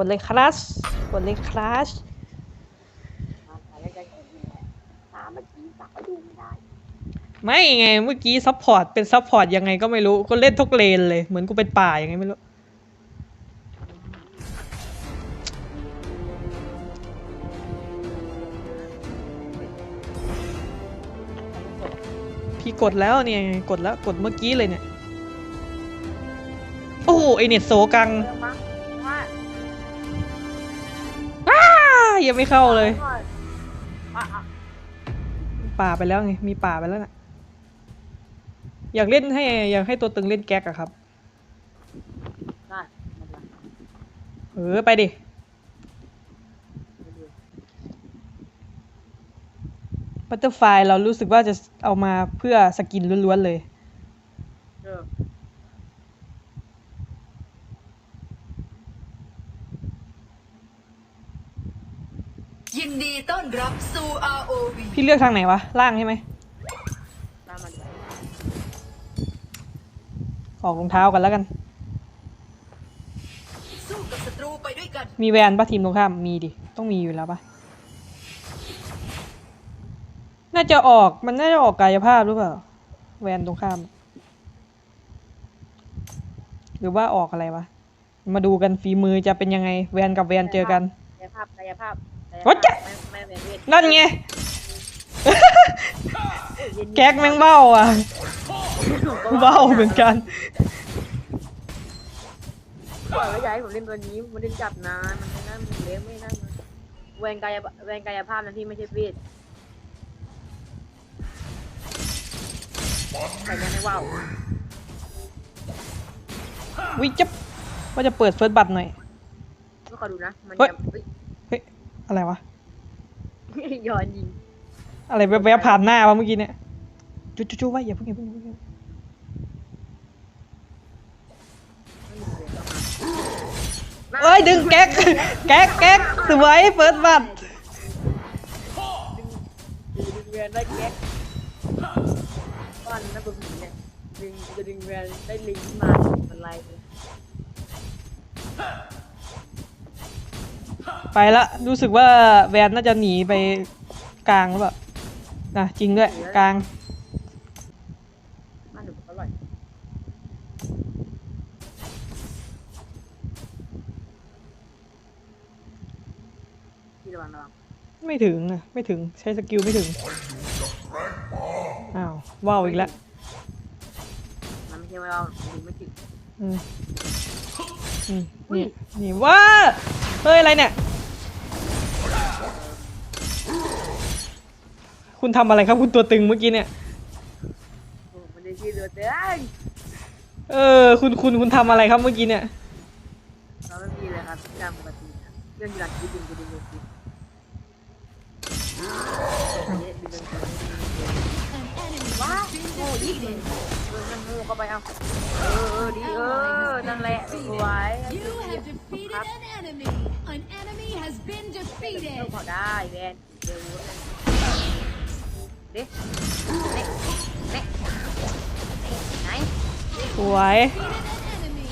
กดเลยคลัชกดเลยคลัชอะไรกันตามเมื่อกี้ตักก็ดูไม่ได้ไม่ไงเมื่อกี้ซัพพอร์ตเป็นซัพพอร์ตยังไงก็ไม่รู้ก็เล่นทุกเลนเลย เหมือนกูเป็นป่ายังไงไม่รู้พี่กดแล้วเนี่ยกดแล้วกดเมื่อกี้เลยเนี่ย โอ้โหไอเน็ตโซกัง ยังไม่เข้าเลยว่าอะป่าไปแล้วไง มีป่าไปแล้วน่ะ อยากเล่นให้ อยากให้ตัวตึงเล่นแก๊กอะครับ ได้มันละเออ ไปดิ ไม่ดูบัตเตอร์ไฟเรารู้สึกว่าจะเอามาเพื่อสกินล้วนๆเลย เออ ยินดีต้อนรับสู่ ROV พี่เลือกทางไหนวะ ล่างใช่ไหมตามมาดูออกรองเท้ากันแล้วกัน สู้กับศัตรูไปด้วยกัน มีแวนปะทีมตรงข้าม มีดิ ต้องมีอยู่แล้วปะน่าจะออก มันน่าจะออกกายภาพหรือเปล่า แวนตรงข้าม หรือว่าออกอะไรวะ มาดูกันฝีมือจะเป็นยังไง แวนกับแวนเจอกัน กายภาพกายภาพกาย โอ๊ภายพเจ๊ะ ไม่ไม่เป็นเวทนั่นไง แก๊กแม่งเบ้าอะ เบ้าเหมือนกัน ปล่อยไว้อย่าให้ผมเล่นตัวนี้ผมไม่ได้จับนานมันไม่น่ามันเลี้ยงไม่น่ามันแวนกายแวนกายภาพนั้นที่ไม่ใช่เวทแต่ยังไม่ว่าววิจับว่าจะเปิดเฟิร์สบัตหน่อย ไม่ขอดูนะ มันเฮ้ย จะเฮ้ยเฮ้ย อะไรวะ ย้อนยิงอะไรแวบๆผ่านหน้าวะเมื่อกี้เนี่ยจุ๊จุ๊ๆไว้อย่าเพิ่งอย่าเพิ่งอย่าเพิ่งเอ้ยดึงแก๊กแก๊กแก๊กสวยเฟิร์สบัตดึงแวนได้แก๊กบ้านนักบุญเนี่ยดึงจะดึงแวนได้ลิงก์มาเป็นไรเลย ไปละรู้สึกว่าแวนน่าจะหนีไปกลางหรือเปล่านะจริงด้วยกลางบ้านหนูอร่อยพี่ระวังระวังไม่ถึงอะไม่ถึงใช้สกิลไม่ถึงอ้าวว้าวอีกแล้วมันไม่ใช่ว่าเราดึงไม่ถึงอืมอืมนี่นี่ว้าเฮ้ยอะไรเนี่ย คุณทำอะไรครับคุณตัวตึงเมื่อกี้เนี่ย โอ้มันได้ชื่อตัวเต้งเออ คุณคุณคุณทำอะไรครับเมื่อกี้เนี่ย เราไม่มีเลยครับตามปกตินะเรื่องกีฬาที่ดึงจะดึงลงทีว้าวโอ้ยิ่งเลยเออนั่นงูเข้าไปเอาเออเออดีเออนั่นแหละสวย You have defeated an enemy. An enemy has been เอ defeated. อพอได้แวนเดี๋ยวเด็กเด็กเด็กไหนสวย Defeated an enemy.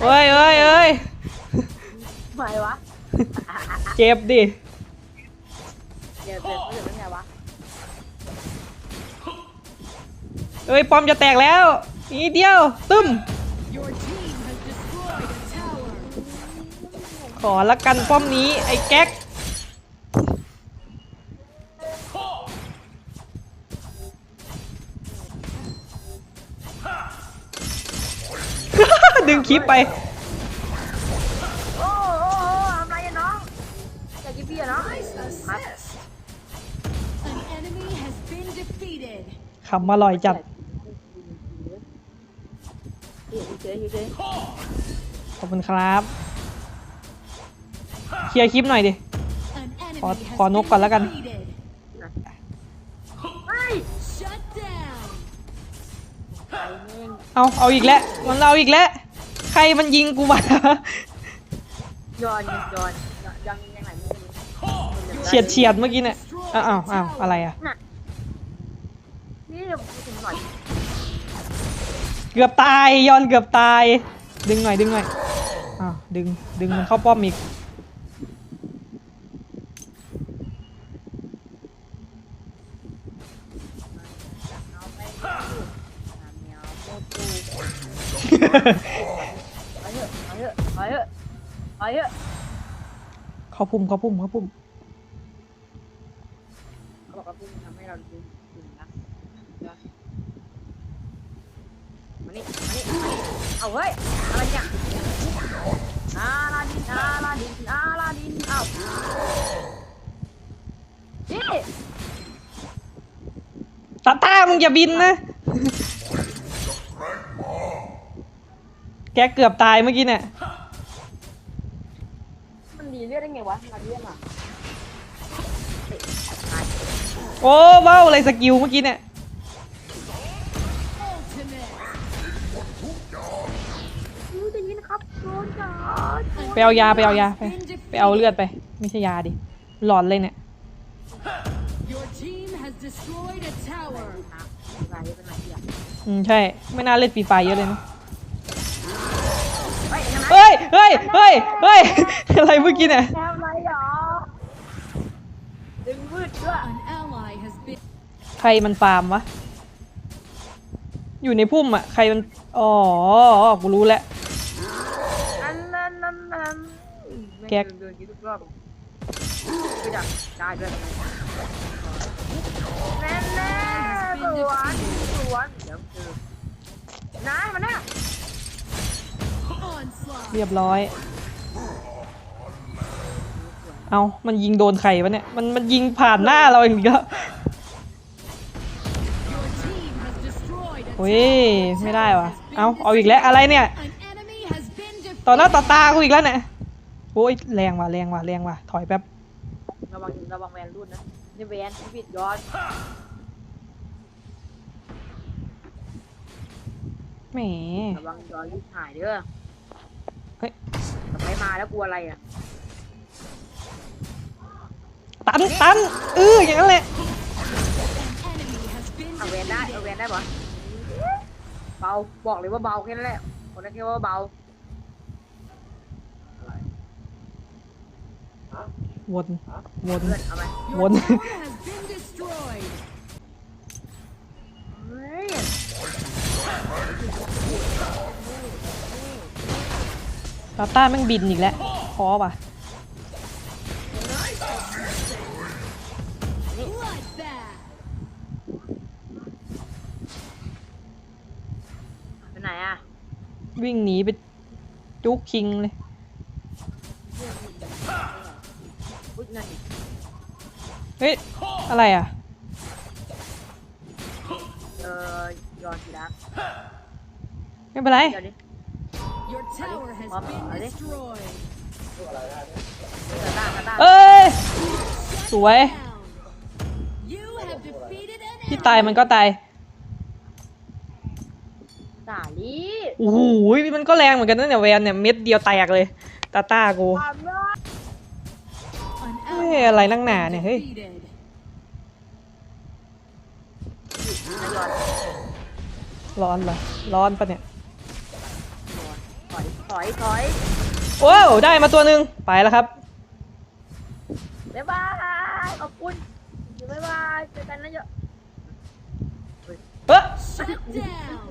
เอ้ยเอ้ยเอ้ยทำไมวะเจ็บดิเดี๋ยวเดี๋ยวเดี๋ยวเป็นไงวะเอ้ยปอมจะแตกแล้วอีกนิดเดียวตึ้ม Your team has destroyed a tower. ขอละกันป้อมนี้ไอ้แก๊ก ดึงคลิปไป โอ้โอ้โอ้ทำไรอะน้องอยากกินพี่อะน้อง Nice มัด assist. An enemy has been defeated. ขำอร่อยจัดเฮ้ยเฉยเฉยขอบคุณครับเคลียร์คลิปหน่อยดิ An enemy Có- has có nốt been còn lá canh. defeated. เฮ้ย Shut down. เอาเอาอีกแล้วมันเอาอีกแล้ว ใครมันยิงกูวะย้อนย้อนยังยังไงไม่รู้เฉียดเฉียดเมื่อกี้เนี่ยอ้าวอ้าวอ้าวอะไรอะน่ะนี่เดี๋ยวพูดถึงหน่อยเกือบตายย้อนเกือบตาย ดึงหน่อยดึงหน่อยอ้าวดึงดึงมันเข้าป้อมอีก ไปเถอะเข้าพุ่มเข้าพุ่มเข้าพุ่มเขาบอกว่าพุ่งทำให้เราดูถึงนะมานี่มานี่มานี่เอาเฮ้ยอะไรเนี่ยอาลาดินอาลาดินอาลาดินเอานี่ตาตามึงอย่าบินนะ แกเกือบตายเมื่อกี้เนี่ยมันดีเลือดได้ไงวะมาเลือดอะเฮ้ยตายโอ้เบ้าอะไรสกิลเมื่อกี้เนี่ย ultimate. รู้จะยินครับโดนจัดไปเอายาไปเอายาไปไปเอาเลือดไป ไม่ใช่ยาดิ หลอนเลยเนี่ย Your team has destroyed a tower. ครับอะไรเป็นไรอะอืมใช่ ไม่น่าเล่นฟรีไฟเยอะเลยนะ เฮ้ยทำไม เฮ้ ยเฮ้ยเฮ้ยเฮ้ยอะไรเมื่อกี้เนี่ยทำไรหรอดึงมืดด้วย An ally has been ใครมันฟาร์มวะ อยู่ในพุ่มอะ ใครมัน อ๋อ กูรู้แล้ว อันนั้นนั่นนั่นแก๊ก เดินกี่ทุกรอบไม่ดักได้ด้วยแน่แน่สวนสวนเดี๋ยวเจอน้ามันน่ะ onslaught. เรียบร้อย เอามันยิงโดนใครวะเนี่ย มันมันยิงผ่านหน้าเราอีกแล้ว Your team has destroyed a โอ้ย tower. ไม่ได้วะเอาเอาอีกแล้ว อะไรเนี่ย An enemy has been ต่อหน้า defeated. ต่อตากูอีกแล้วเนี่ย โอ้ย แรงว่ะ แรงว่ะ แรงว่ะ ถอยแป๊บ ระวังระวังแวนรุ่นนะ นี่แวนที่ปิดย้อนแหม ระวังย้อนรีบหายเด้อเฮ้ยกลับ ไปมาแล้วกลัวอะไรอะ ตันตันเอออย่างนั้นแหละ An enemy has been เอาแวนได้เอาแวนได้ปะเบาบอกเลยว่าเบาแค่นั้นแหละคนนั้นแค่ว่าเบาวนวนเพื่อนเอา ตาต้าแม่งบินอีกแล้วคอป่ะ Bloodbath. ไปไหนอะ วิ่งหนีไปจุกคิงเลยอุ๊ยนั่นดิเฮ้ย อะไรอะ เออย้อนทีละไม่เป็นไร เดี๋ยวดิ Your tower has Mom, been are they? destroyed. เดี๋ยวตาตาตาเอ้ย สวย Down. You have defeated an ที่ตายมันก็ตายสาลีโอ้โหมันก็แรงเหมือนกันนะเนี่ยแวนเนี่ยเม็ดเดียวแตกเลยตาต้ากู ความรัก An เฮ้ย ally อะไรนักหนาเนี่ยเฮ้ย defeated. ย้อนร้อนเหรอร้อนปะเนี่ยถ อยถอยถอยว้าวได้มาตัวหนึ่งไปแล้วครับ บ๊ายบายขอบคุณบ๊ายบายเจอกันนะเยอะเอ้อ Shut down.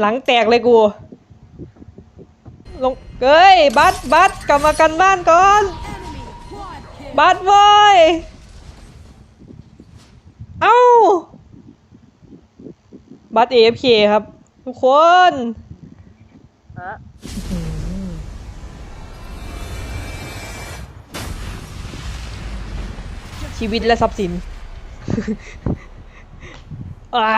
หลังแตกเลยกู ลงเอ้ย บัสบัสกลับมากันบ้านก่อน Enemy quad kill. บัสบอยเอ้า บัสเอฟเคครับ ทุกคนเออชีวิตและทรัพย์สิน อ่า